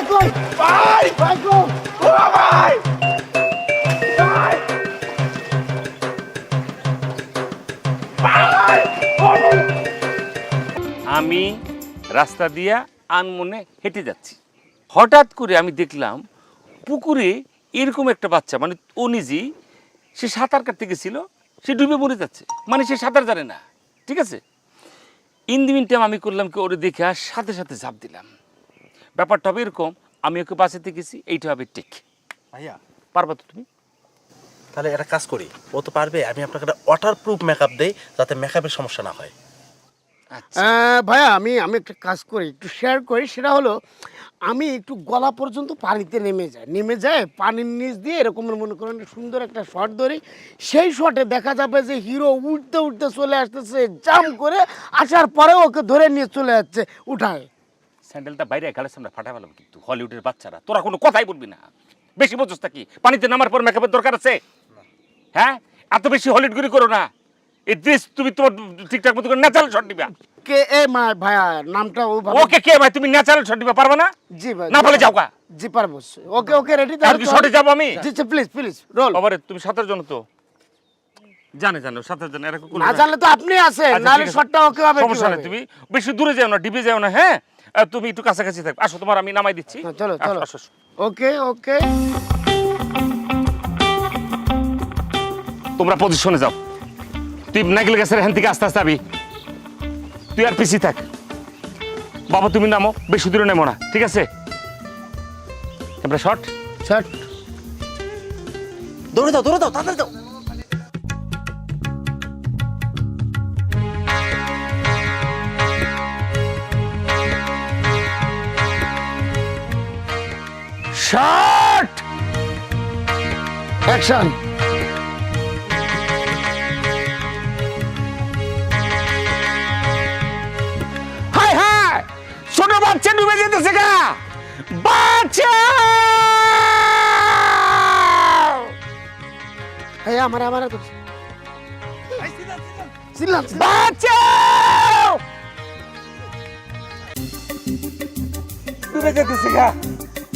ভাই কই ভাই ভাই কই ও ভাই ভাই ভাই আমি রাস্তা দিয়া আনমনে হেঁটে যাচ্ছি। হঠাৎ করে আমি দেখলাম পুকুরে এরকম একটা বাচ্চা মানে ও নিজেই সে সাঁতার কাটতে গেছিল সে ডুবে মরে যাচ্ছে। মানে সে সাঁতার জানে না। ঠিক আছে? ইন দি টাইম আমি করলাম কি ওরে দেখে আর সাথে সাথে ঝাঁপ দিলাম। ব্যাপারটা হবে এরকম আমি ওকে বাঁচাতে গেছি এইটা হবে ঠিক। ভাইয়া। পারবা তো তুমি? তাহলে একটা কাজ করি ও তো পারবে আমি আপনাকে একটা ওয়াটার প্রুফ মেকআপ দেই যাতে মেকআপের সমস্যা না হয়। আচ্ছা। ভাইয়া আমি আমি একটা কাজ করি একটু শেয়ার করি সেটা হলো আমি একটু গলা পর্যন্ত পানিতে নেমে যাই। নেমে যায় পানির নিচ দিয়ে এরকম মনে করেন সুন্দর একটা শট ধরি। সেই শটে দেখা যাবে যে হিরো উঠতে উঠতে চলে আসতেছে জাম করে আসার পরে ওকে ধরে নিয়ে চলে যাচ্ছে উঠায়। স্যান্ডেলটা বাইরে সামনে ফাটা ফেলাম কিন্তু হলিউডের বাচ্চারা তোরা কোনো কথাই বলবি না। বেশি বোঝস কি? পানিতে নামার পর মেকআপের দরকার আছে? হ্যাঁ? এত বেশি হলিউড গুলি করো না। এই ড্রেস তুমি তোমার ঠিকঠাক মতো করে ন্যাচারাল শট দিবা কে এ মা ভাইয়া নামটা ও ওকে কে ভাই তুমি ন্যাচারাল শট দিবা পারবে না? জি ভাই। না বলে যাও জি পারব। ওকে ওকে রেডি কি শটে যাব আমি? জি প্লিজ প্লিজ রোল বাবারে তুমি সাঁতার জন্য তো। জানে জানো সাঁতার জানো এরকম না জানলে তো আপনি আছেন আচ্ছা, শটটা ওকে হবে সমস্যা নেই তুমি বেশি দূরে যাও না ডিবে যাও না হ্যাঁ? তুমি একটু কাছাকাছি থাকবে আসো তোমার আমি নামাই দিচ্ছি। হ্যাঁ, চলো চলো। ওকে ওকে। তোমরা পজিশনে যাও। তুই নাইকেল গাছের হ্যান থেকে আস্তে আস্তে আবি। তুই আর পিছিয়ে থাক। বাবা তুমি নামো বেশি দূরে নেমো না ঠিক আছে? এবার শর্ট শট দৌড়ে দাও দৌড়ে দাও তাড়াতাড়ি দাও শর্ট অ্যাকশন হাই হাই! ছোট বাচ্চা ডুবে যেতেছে গা! বাচ্চা এই আমার আমার তো বাচ্চা ডুবে যেতেছে গা।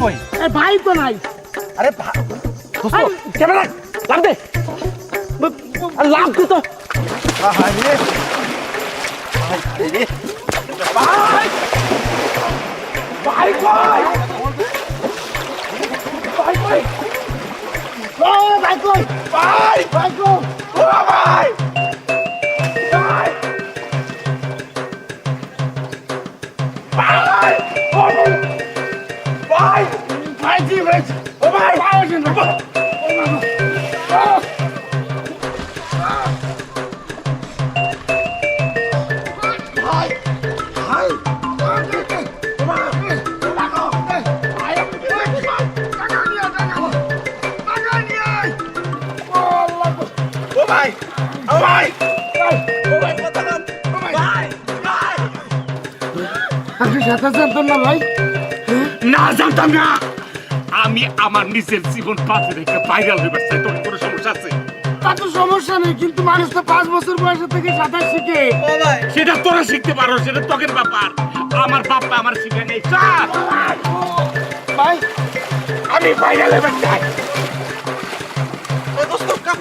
কই? এ ভাই তো নাই। আরে ভা- দোস্ত, ক্যামেরা লাগ দে। আর লাগ দে তো। ভাই রে ভাই রে ভাই ভাই কই? ভাই কই? ও ভাই কই? ভাই ভাই কই? ও ভাই। ভাই। ভাই ও ভাই ভাই জি ভাই, ও ভাই ভাই। কন ও ভাই ভাই ভাই আপনি সাঁতার জানতেন না, ভাই? না জানতাম না। আমি আমার নিজের জীবন বাঁচে রেখে ভাইরাল হইবার চাই তোর কোনো সমস্যা আছে? তা তো সমস্যা নেই কিন্তু মানুষ তো পাঁচ বছর বয়সে থেকে সাঁতার শিখে। সেটা তোরা শিখতে পারো সেটা তোকের ব্যাপার। আমার বাপ্পা আমার শিখে নেই ভাই আমি ভাইরাল দোস্ত কাপ।